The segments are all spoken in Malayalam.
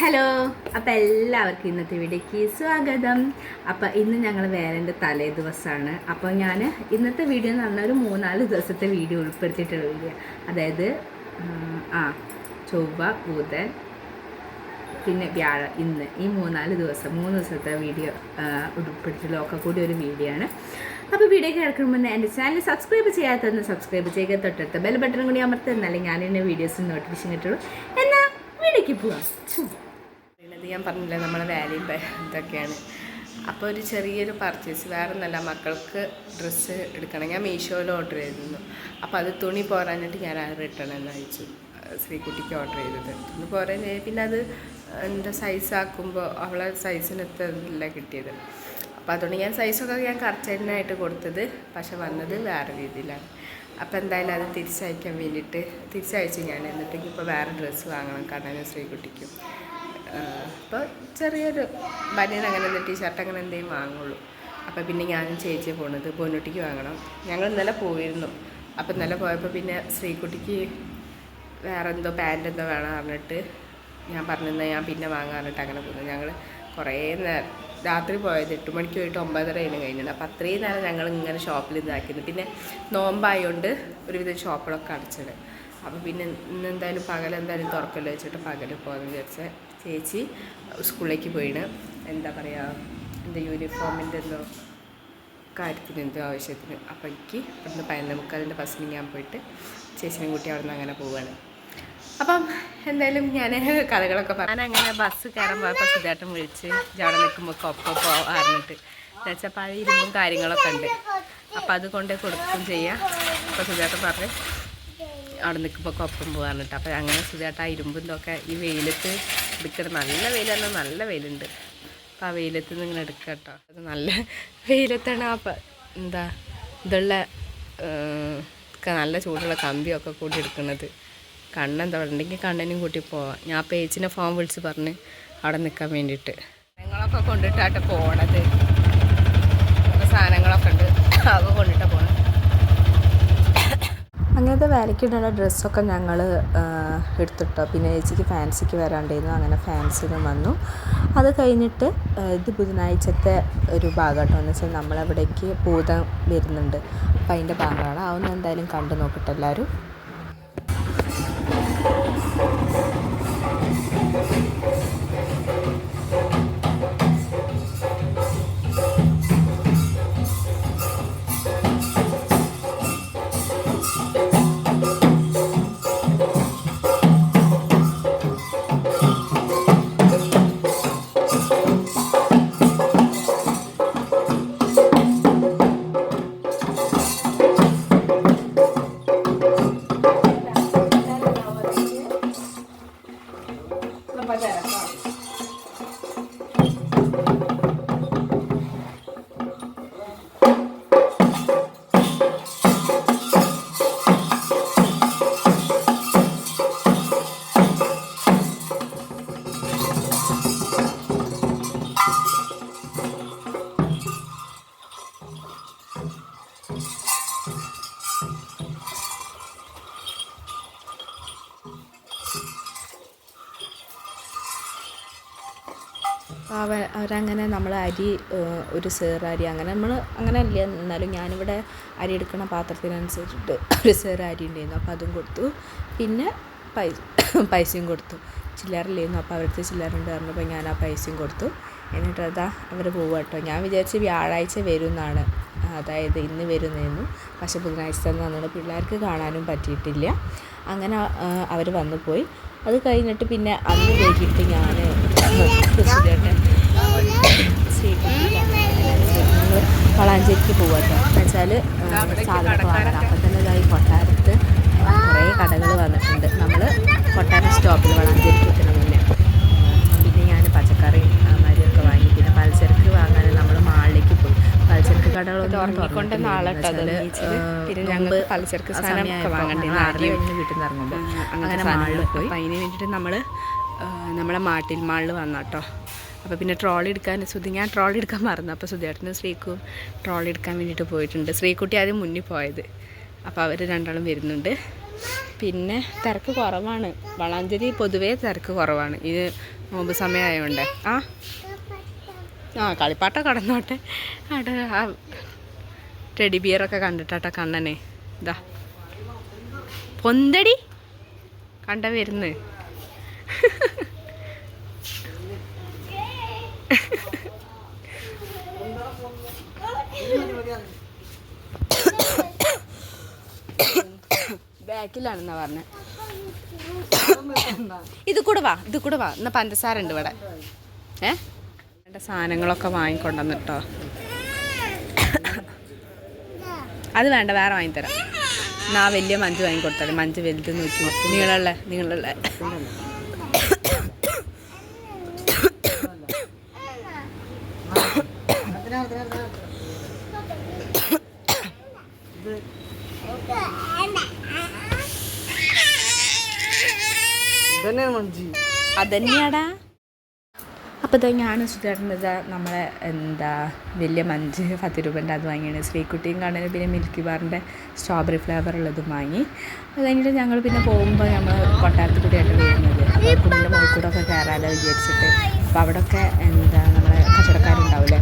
ഹലോ അപ്പോൾ എല്ലാവർക്കും ഇന്നത്തെ വീഡിയോയ്ക്ക് സ്വാഗതം. അപ്പോൾ ഇന്ന് ഞങ്ങൾ വേലന്റെ തലേ ദിവസമാണ് അപ്പോൾ ഞാൻ ഇന്നത്തെ വീഡിയോ എന്ന് പറഞ്ഞാൽ ഒരു മൂന്നാൽ ദിവസത്തെ വീഡിയോ ഉൾപ്പെടുത്തിയിട്ടുള്ള വീഡിയോ. അതായത് ആ ചൊവ്വ ബുധൻ പിന്നെ വ്യാഴം ഇന്ന് ഈ മൂന്നാൽ ദിവസം മൂന്ന് ദിവസത്തെ വീഡിയോ ഉൾപ്പെടുത്തലൊക്കെ കൂടി ഒരു വീഡിയോ ആണ്. അപ്പോൾ വീഡിയോ കേൾക്കുമ്പോൾ മുന്നേ എന്റെ ചാനൽ സബ്സ്ക്രൈബ് ചെയ്യാത്തതെന്ന് സബ്സ്ക്രൈബ് ചെയ്യുക. തൊട്ടടുത്ത ബെൽ ബട്ടൺ കൂടി അമർത്തുന്നല്ലേ ഞാൻ എന്റെ വീഡിയോസ് നോട്ടിഫിക്കേഷൻ കിട്ടുള്ളൂ. എന്നാൽ വീഡിയോയ്ക്ക് പോവാം. ഞാൻ പറഞ്ഞില്ലേ? നമ്മളെ വാല്യൂ ഇതൊക്കെയാണ്. അപ്പോൾ ഒരു ചെറിയൊരു പർച്ചേസ് വേറെ ഒന്നല്ല മക്കൾക്ക് ഡ്രസ്സ് എടുക്കണം. ഞാൻ മീഷോയിൽ ഓർഡർ ചെയ്തിരുന്നു. അപ്പോൾ അത് തുണി പോരാഞ്ഞിട്ട് ഞാൻ റിട്ടേൺ എന്ന് അയച്ചു. ശ്രീകുട്ടിക്ക് ഓർഡർ ചെയ്തത്. തുണി പോരാൻ പിന്നെ അത് എന്താ സൈസ് ആക്കുമ്പോൾ അവളെ സൈസിനൊത്തല്ല കിട്ടിയത്. അപ്പോൾ അതുകൊണ്ട് ഞാൻ സൈസൊക്കെ ഞാൻ കറക്റ്റായിട്ട് കൊടുത്തത്. പക്ഷെ വന്നത് വേറെ രീതിയിലാണ്. അപ്പോൾ എന്തായാലും അത് തിരിച്ചയക്കാൻ വേണ്ടിയിട്ട് തിരിച്ചയച്ചു ഞാൻ. എന്നിട്ട് ഇപ്പോൾ വേറെ ഡ്രസ്സ് വാങ്ങണം. കണ്ണനും ശ്രീകുട്ടിക്കും. അപ്പോൾ ചെറിയൊരു ബനിയൻ അങ്ങനെ എന്തെങ്കിലും ടീഷർട്ട് അങ്ങനെ എന്തെങ്കിലും വാങ്ങുള്ളൂ. അപ്പോൾ പിന്നെ ഞാനും ചേച്ചി പോണത് പൊന്നുട്ടിക്ക് വാങ്ങണം. ഞങ്ങൾ ഇന്നലെ പോയിരുന്നു. അപ്പോൾ ഇന്നലെ പോയപ്പോൾ പിന്നെ ശ്രീകുട്ടിക്ക് വേറെ എന്തോ പാന്റ് എന്തോ വേണം പറഞ്ഞിട്ട് ഞാൻ പറഞ്ഞിരുന്ന ഞാൻ പിന്നെ വാങ്ങാൻ പറഞ്ഞിട്ട് അങ്ങനെ പോകുന്നു ഞങ്ങൾ കുറേ നേരം രാത്രി പോയത് എട്ട് മണിക്ക് പോയിട്ട് ഒമ്പതര അതിന് കഴിഞ്ഞിട്ടുണ്ട് അപ്പോൾ അത്രയും നേരം ഞങ്ങൾ ഇങ്ങനെ ഷോപ്പിൽ ഇതാക്കിയിരുന്നു പിന്നെ നോമ്പായതുകൊണ്ട് ഒരുവിധം ഷോപ്പുകളൊക്കെ അടച്ചത്. അപ്പോൾ പിന്നെ ഇന്ന് എന്തായാലും പകലെന്തായാലും തുറക്കല്ലോ വെച്ചിട്ട് പകൽ പോകാമെന്ന് വിചാരിച്ച. ചേച്ചി സ്കൂളിലേക്ക് പോയിന് എന്താ പറയുക എന്റെ യൂണിഫോമിന്റെ എന്തോ കാര്യത്തിന് എന്തോ ആവശ്യത്തിന്. അപ്പോൾ എനിക്ക് അവിടുന്ന് പതിനൊന്ന് മുക്കാലിന്റെ ബസ്സിന് ഞാൻ പോയിട്ട് ചേച്ചിനെയും കൂട്ടി അവിടെ നിന്ന് അങ്ങനെ പോവുകയാണ് അപ്പം എന്തായാലും ഞാൻ കഥകളൊക്കെ പറഞ്ഞു ഞാൻ അങ്ങനെ ബസ് കയറാൻ പോയപ്പോൾ സുധാട്ടൻ വിളിച്ച് അവിടെ നിൽക്കുമ്പോൾ ഒപ്പം പോകാറിഞ്ഞിട്ട് എന്നുവെച്ചാൽ പഴയ ഇരുമ്പും കാര്യങ്ങളൊക്കെ ഉണ്ട്. അപ്പോൾ അത് കൊണ്ടേ കൊടുക്കും ചെയ്യാം. അപ്പോൾ സുധാട്ടൻ പറഞ്ഞ് അവിടെ നിൽക്കുമ്പോൾ ഒപ്പം പോകാറുണ്ട് അപ്പോൾ അങ്ങനെ സുധാട്ട ആ ഇരുമ്പും ഇതൊക്കെ ഈ വെയിലത്ത് എടുക്കണം നല്ല വെയിലാണ് നല്ല വെയിലുണ്ട്. അപ്പം ആ വെയിലത്ത് നിന്ന് ഇങ്ങനെ എടുക്കുക കേട്ടോ. അത് നല്ല വെയിലത്താണ് ആ എന്താ ഇതുള്ള നല്ല ചൂടുള്ള കമ്പിയൊക്കെ കൂടി എടുക്കുന്നത്. കണ്ണെന്താ ഉണ്ടെങ്കിൽ കണ്ണനും കൂട്ടി പോവാം. ഞാൻ പേച്ചിനെ ഫോൺ വിളിച്ച് പറഞ്ഞ് അവിടെ നിൽക്കാൻ വേണ്ടിയിട്ട്. സാധനങ്ങളൊക്കെ കൊണ്ടിട്ടാട്ട് പോണത്. സാധനങ്ങളൊക്കെ ഉണ്ട്. അതൊക്കെ കൊണ്ടിട്ടാണ് പോണത്. അങ്ങനത്തെ വിലക്കിടുന്ന ഡ്രസ്സൊക്കെ ഞങ്ങൾ എടുത്തിട്ടോ. പിന്നെ ചേച്ചിക്ക് ഫാൻസിക്ക് വരാണ്ടായിരുന്നു. അങ്ങനെ ഫാൻസിനും വന്നു. അത് കഴിഞ്ഞിട്ട് ഇത് ബുധനാഴ്ചത്തെ ഒരു ഭാഗം എന്ന് വെച്ചാൽ നമ്മളവിടേക്ക് ഭൂതം വരുന്നുണ്ട്. അപ്പം അതിന്റെ ഭാഗമാണ്. അതൊന്നും എന്തായാലും കണ്ടു നോക്കട്ടെ എല്ലാവരും. അങ്ങനെ നമ്മൾ അരി ഒരു സേർ അരി അങ്ങനെ നമ്മൾ അങ്ങനെ അല്ല എന്നാലും ഞാനിവിടെ അരി എടുക്കുന്ന പാത്രത്തിനനുസരിച്ചിട്ട് ഒരു സേർ അരി ഉണ്ടായിരുന്നു. അപ്പോൾ അതും കൊടുത്തു. പിന്നെ പൈസ പൈസയും കൊടുത്തു. ചില്ലറില്ലായിരുന്നു. അപ്പോൾ അവർക്ക് ചില്ലറുണ്ട് പറഞ്ഞപ്പോൾ ഞാൻ ആ പൈസയും കൊടുത്തു. എന്നിട്ട് അതാ അവർ പോവുക കേട്ടോ ഞാൻ വിചാരിച്ച് വ്യാഴാഴ്ച വരും എന്നാണ് അതായത് ഇന്ന് വരുന്നതെന്നു പക്ഷെ ബുധനാഴ്ച വന്നത് പിള്ളേർക്ക് കാണാനും പറ്റിയിട്ടില്ല. അങ്ങനെ അവർ വന്നു പോയി. അത് കഴിഞ്ഞിട്ട് പിന്നെ അന്ന് വൈകിട്ട് ഞാൻ വളാഞ്ചേരിക്ക് പോവാട്ടോ എന്നുവെച്ചാൽ സാധനമൊക്കെ വാങ്ങണം. അപ്പം തന്നെ ഇതായി കൊട്ടാരത്ത് കുറേ കടകൾ വന്നിട്ടുണ്ട്. നമ്മൾ കൊട്ടാരം സ്റ്റോപ്പിൽ വളാഞ്ചേരിക്ക് എത്തണം മുന്നേ. പിന്നെ ഞാൻ പച്ചക്കറി ആ, മരിയൊക്കെ വാങ്ങി. പിന്നെ പലചരക്ക് വാങ്ങാൻ നമ്മൾ മാളിലേക്ക് പോയി. പലചരക്ക് കടകളൊന്നും. ആ, പിന്നെ പലചരക്ക് ആ സാധനം വാങ്ങണ്ടേ, ആറ് അരിയും. കഴിഞ്ഞ് വീട്ടിൽ നിന്ന് ഇറങ്ങുമ്പോൾ അങ്ങനെ മാളിൽ പോയി. അതിന് വേണ്ടിയിട്ട് നമ്മൾ നമ്മളെ മാട്ടിൽ മാളിൽ വന്നു കേട്ടോ അപ്പോൾ പിന്നെ ട്രോളി എടുക്കാൻ സുധി ഞാൻ ട്രോളി എടുക്കാൻ മറന്നു. അപ്പോൾ സുധിയേട്ടനും ശ്രീക്കും ട്രോളി എടുക്കാൻ വേണ്ടിയിട്ട് പോയിട്ടുണ്ട്. ശ്രീക്കുട്ടി ആദ്യം മുന്നിൽ പോയത്. അപ്പോൾ അവർ രണ്ടാളും വരുന്നുണ്ട്. പിന്നെ തിരക്ക് കുറവാണ്. വളാഞ്ചേരി പൊതുവേ തിരക്ക് കുറവാണ്. ഇത് നോമ്പ് സമയമായതുകൊണ്ട് ആ? ആ കളിപ്പാട്ട കടന്നോട്ടെ. അവിടെ ആ ടെഡി ബിയറൊക്കെ കണ്ടിട്ടാട്ടെ കണ്ണനെ. ഇതാ പൊന്തടി. കണ്ട വരുന്ന്. ബാക്കിലാണെന്നാ പറഞ്ഞത് ഇത് കൂടെ വാ ഇത് കൂടെ വാ. എന്നാ പഞ്ചസാര ഉണ്ട് ഇവിടെ. ഏ? എന്റെ സാധനങ്ങളൊക്കെ വാങ്ങിക്കൊണ്ടുവന്നിട്ടോ. അത് വേണ്ട വേറെ വാങ്ങിത്തരാം. എന്നാ വലിയ മഞ്ച് വാങ്ങിക്കൊടുത്തത്. മഞ്ച് വലുത് നോക്കി. നീളമുള്ള നീളമുള്ള. അതന്നെയാടാ. അപ്പോൾ ഇതാ ഞാൻ സുധാരണത് നമ്മളെ എന്താ വലിയ മഞ്ച് പത്ത് രൂപേന്റെ അത് വാങ്ങിയാണ്. ശ്രീക്കുട്ടിയും കാണുന്നത് പിന്നെ മിൽക്കി ബാറിന്റെ സ്ട്രോബെറി ഫ്ലേവർ ഉള്ളതും വാങ്ങി. അത് കഴിഞ്ഞിട്ട് ഞങ്ങൾ പിന്നെ പോകുമ്പോൾ നമ്മൾ കൊട്ടാരത്തിൽ കൂടിയായിട്ട് വരുന്നത്. അപ്പോൾ കുഞ്ഞിന്റെ മുകളിൽ കൂടെ ഒക്കെ കയറാതെ വിചാരിച്ചിട്ട്. അപ്പോൾ അവിടെയൊക്കെ എന്താ നമ്മളെ കച്ചവടക്കാരുണ്ടാവില്ലേ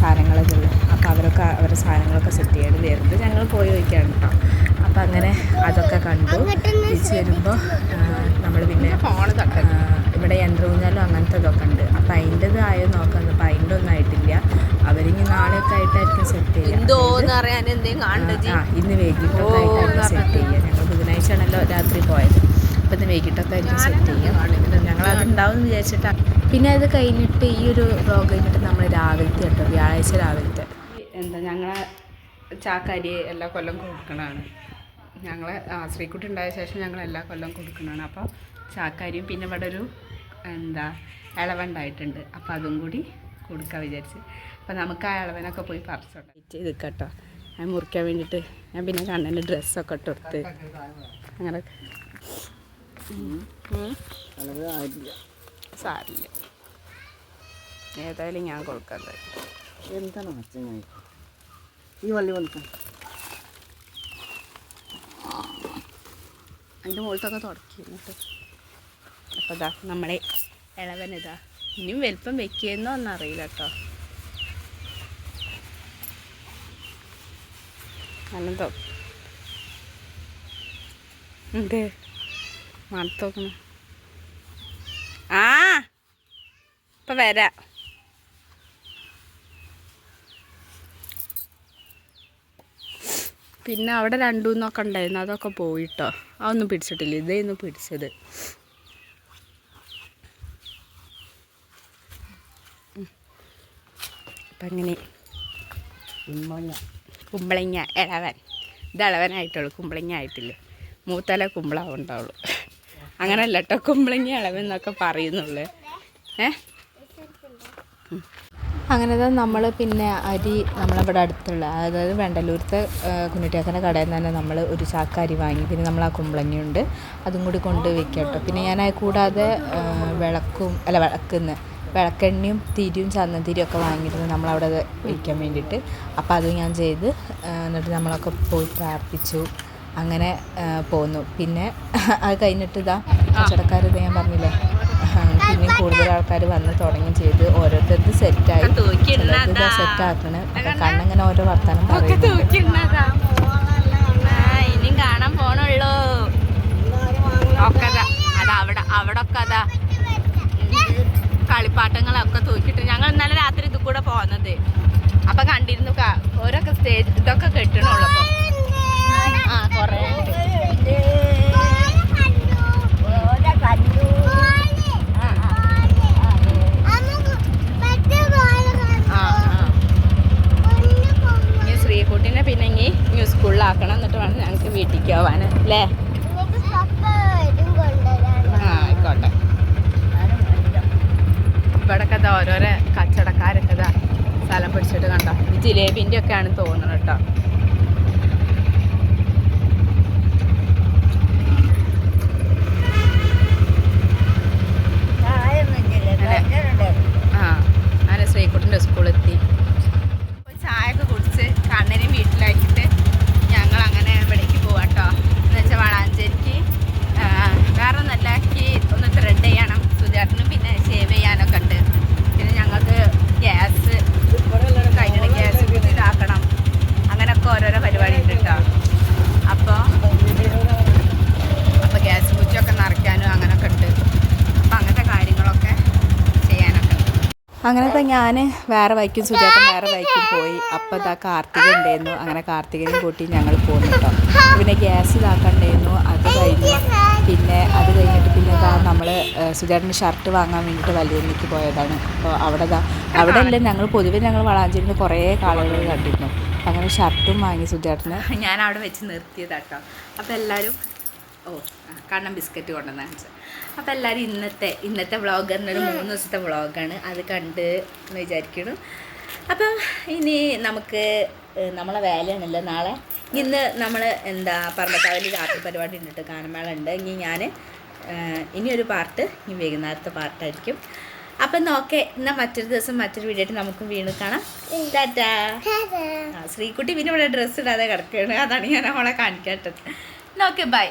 സാധനങ്ങളൊക്കെ ഉള്ളത് അപ്പോൾ അവരൊക്കെ അവരുടെ സാധനങ്ങളൊക്കെ സെറ്റ് ചെയ്യാണ് വരുന്നത് ഞങ്ങൾ പോയി വയ്ക്കുകയാണ് കേട്ടോ അപ്പോൾ അങ്ങനെ അതൊക്കെ കണ്ടു തിരിച്ച് വരുമ്പോൾ നമ്മൾ പിന്നെ ഫോണ് തട്ടുന്നു ഇവിടെ യന്ത്രഊഞ്ഞാലും അങ്ങനത്തെ ഇതൊക്കെ ഉണ്ട് അപ്പം അതിന്റെത് ആയോ നോക്കുന്നത് അപ്പം അതിന്റെ ഒന്നും ആയിട്ടില്ല അവരിനി നാളെയൊക്കെ ആയിട്ടായിരിക്കും സെറ്റ് ചെയ്യുക ആ ഇന്ന് വൈകിട്ടൊക്കെ സെറ്റ് ഞങ്ങൾ ബുധനാഴ്ച ആണല്ലോ രാത്രി പോയത്. അപ്പം ഇന്ന് വൈകിട്ടൊക്കെ ആയിരിക്കും സെറ്റ് ചെയ്യുക ഞങ്ങൾ അത് ഉണ്ടാവും വിചാരിച്ചിട്ടാണ് പിന്നെ അത് കഴിഞ്ഞിട്ട് ഈ ഒരു വ്ലോഗ് കഴിഞ്ഞിട്ട് നമ്മൾ രാവിലത്തെ കേട്ടോ വ്യാഴാഴ്ച രാവിലത്തെ. എന്താ ഞങ്ങളെ ചാക്കാരി എല്ലാ കൊല്ലം കൊടുക്കണതാണ്. ഞങ്ങളെ ശ്രീക്കുട്ടി ഉണ്ടായ ശേഷം ഞങ്ങൾ എല്ലാ കൊല്ലം കൊടുക്കണതാണ്. അപ്പോൾ ചാക്കാരിയും പിന്നെ ഇവിടെ ഒരു എന്താ ഇളവുണ്ടായിട്ടുണ്ട് അപ്പോൾ അതും കൂടി കൊടുക്കാൻ വിചാരിച്ച്. അപ്പോൾ നമുക്ക് ആ ഇളവനൊക്കെ പോയി പറിച്ചോട്ടെ. ചെയ്ത് കേട്ടോ. ഞാൻ മുറിക്കാൻ വേണ്ടിയിട്ട് ഞാൻ പിന്നെ കണ്ണന്റെ ഡ്രസ്സൊക്കെ ഇട്ട് കൊടുത്ത് അങ്ങനെ സാരില്ല. ഏതായാലും ഞാൻ കൊടുക്കാൻ എന്താണ് മച്ചങ്ങായി ഈ വള്ളി വന്നിട്ട് അതിന്റെ മുകളിലൊക്കെ തുടക്കി എന്നിട്ട്. അപ്പോൾ ഇതാ നമ്മളെ ഇളവൻ ഇതാ. ഇനിയും വലിപ്പം വെക്കുന്നോ എന്നറിയില്ല കേട്ടോ. നല്ലതോ. എന്ത്? മണത്തോക്കണം ആ! ഇപ്പം വരാം. പിന്നെ അവിടെ രണ്ടുമൂന്നൊക്കെ ഉണ്ടായിരുന്നു. അതൊക്കെ പോയിട്ടോ. അതൊന്നും പിടിച്ചിട്ടില്ല. ഇതായിരുന്നു പിടിച്ചത്. അപ്പം അങ്ങനെ ഉമ്മഞ്ഞ കുമ്പളങ്ങ ഇളവൻ ഇത് ഇളവനായിട്ടുള്ളൂ കുമ്പളങ്ങ ആയിട്ടില്ല മൂത്തല കുമ്പളാവ് ഉണ്ടാവുള്ളൂ അങ്ങനല്ല കേട്ടോ കുമ്പളങ്ങ ഇളവൻ എന്നൊക്കെ പറയുന്നുള്ളു. ഏ? അങ്ങനെ തന്നെ നമ്മൾ പിന്നെ അരി നമ്മളിവിടെ അടുത്തുള്ള അതായത് വെണ്ടലൂരത്തെ കുഞ്ഞിട്ടിയാക്കന്റെ കടയിൽ നിന്ന് തന്നെ നമ്മൾ ഒരു ചാക്ക അരി വാങ്ങി. പിന്നെ നമ്മൾ ആ കുമ്പളങ്ങയുണ്ട്. അതും കൂടി കൊണ്ട് വെക്കാം കേട്ടോ പിന്നെ ഞാൻ കൂടാതെ വിളക്കും അല്ല വിളക്കുന്ന്. വിളക്കെണ്ണയും തിരിയും ചന്ദനത്തിരിയും ഒക്കെ വാങ്ങിയിരുന്നു നമ്മളവിടെ വയ്ക്കാൻ വേണ്ടിയിട്ട്. അപ്പോൾ അത് ഞാൻ ചെയ്ത് എന്നിട്ട് നമ്മളൊക്കെ പോയി പ്രാർത്ഥിച്ചു. അങ്ങനെ പോന്നു. പിന്നെ അത് കഴിഞ്ഞിട്ട് ഇതാ കച്ചവടക്കാർ ഇത് ഞാൻ പറഞ്ഞില്ലേ പിന്നെ കൂടുതൽ ആൾക്കാർ വന്ന് തുടങ്ങി ചെയ്ത്. ഓരോരുത്തർക്ക് സെറ്റായി ചിലർക്ക് സെറ്റ് ആക്കണ്. കണ്ണങ്ങനെ ഓരോ വർത്തമാനം പറയുന്നുണ്ട്. ഇനിയും കാണാൻ പോണുള്ളൂ. ഒക്കെ അവിടെ അവിടെ ഒക്കെ അതാ കളിപ്പാട്ടങ്ങളൊക്കെ തൂക്കിയിട്ട് ഞങ്ങൾ ഇന്നലെ രാത്രി ഇത് കൂടെ പോകുന്നത് അപ്പൊ കണ്ടിരുന്നു ഓരോ ഓരോക്കെ സ്റ്റേജ് ഇതൊക്കെ കെട്ടണുള്ളൂ അപ്പൊ ആ കൊറേ ഉണ്ട്. ആ ആ ഇനി ശ്രീകുട്ടിനെ പിന്നെ ഇനി ന്യൂ സ്കൂളിലാക്കണം എന്നിട്ട് വേണം ഞങ്ങൾക്ക് വീട്ടിലേക്ക് പോവാൻ അല്ലേ ആ ആയിക്കോട്ടെ ഇവിടൊക്കെ ഇതാ ഓരോരോ കച്ചവടക്കാരൊക്കെ ഇതാ സ്ഥലം പിടിച്ചിട്ട് ഒക്കെ ജിലേബിന്റെ ഒക്കെയാണ് തോന്നുന്നത് കേട്ടോ ആ അങ്ങനെ ശ്രീകുട്ടിന്റെ സ്കൂളെത്തി ചായ ഒക്കെ കുടിച്ച് കണ്ണനെയും വീട്ടിലാക്കിയിട്ട് ഞങ്ങൾ അങ്ങനെ ഇവിടേക്ക് പോവാട്ടോ എന്ന് വെച്ചാൽ വളാഞ്ചേരി അങ്ങനെ ഇപ്പം ഞാൻ വേറെ വൈക്കും സുജാതൻ വേറെ വൈക്കും പോയി. അപ്പം ഇതാ കാർത്തിക ഉണ്ടായിരുന്നു അങ്ങനെ കാർത്തികനെ കൂട്ടി ഞങ്ങൾ പോന്നിട്ടോ കേട്ടോ പിന്നെ ഗ്യാസ് ഇതാക്കണ്ടായിരുന്നു അത് കഴിഞ്ഞു പിന്നെ അത് കഴിഞ്ഞിട്ട് പിന്നെ ഇതാ നമ്മൾ സുജാട്ടിന് ഷർട്ട് വാങ്ങാൻ വേണ്ടിയിട്ട് വലിയമ്മയ്ക്ക് പോയതാണ്. അപ്പോൾ അവിടെ ഇതാ അവിടെ അല്ലേ ഞങ്ങൾ പൊതുവെ ഞങ്ങൾ വളാഞ്ചേരിന്ന് കുറേ കാളുകൾ കണ്ടിരുന്നു. അങ്ങനെ ഷർട്ടും വാങ്ങി സുജാട്ടിന് ഞാൻ അവിടെ വെച്ച് നിർത്തിയതാട്ടോ. അപ്പോൾ എല്ലാവരും ഓ കാരണം ബിസ്ക്കറ്റ് കൊണ്ടുവന്ന കാണിച്ചത്. അപ്പോൾ എല്ലാവരും ഇന്നത്തെ ഇന്നത്തെ വ്ളോഗ് എന്നൊരു മൂന്ന് ദിവസത്തെ വ്ളോഗാണ്. അത് കണ്ട് എന്ന് വിചാരിക്കുന്നു. അപ്പം ഇനി നമുക്ക് നമ്മളെ വേലയാണല്ലോ നാളെ. ഇന്ന് നമ്മൾ എന്താ പറമ്പത്താവിന്റെ രാത്രി പരിപാടി ഉണ്ട് കേട്ടോ ഗാനമേള ഉണ്ട് ഇനി ഞാൻ ഇനിയൊരു പാർട്ട് ഇനി വൈകുന്നേരത്തെ പാർട്ടായിരിക്കും. അപ്പം നോക്കെ എന്നാൽ മറ്റൊരു ദിവസം മറ്റൊരു വീഡിയോ ആയിട്ട് നമുക്ക് വീണ് കാണാം. ടാറ്റാ. ശ്രീകുട്ടി പിന്നെ ഇവിടെ ഡ്രസ്സ് ഇടാതെ കിടക്കുകയാണ്. അതാണ് ഞാൻ അവളെ കാണിക്കാട്ടത് ഓക്കെ ബൈ.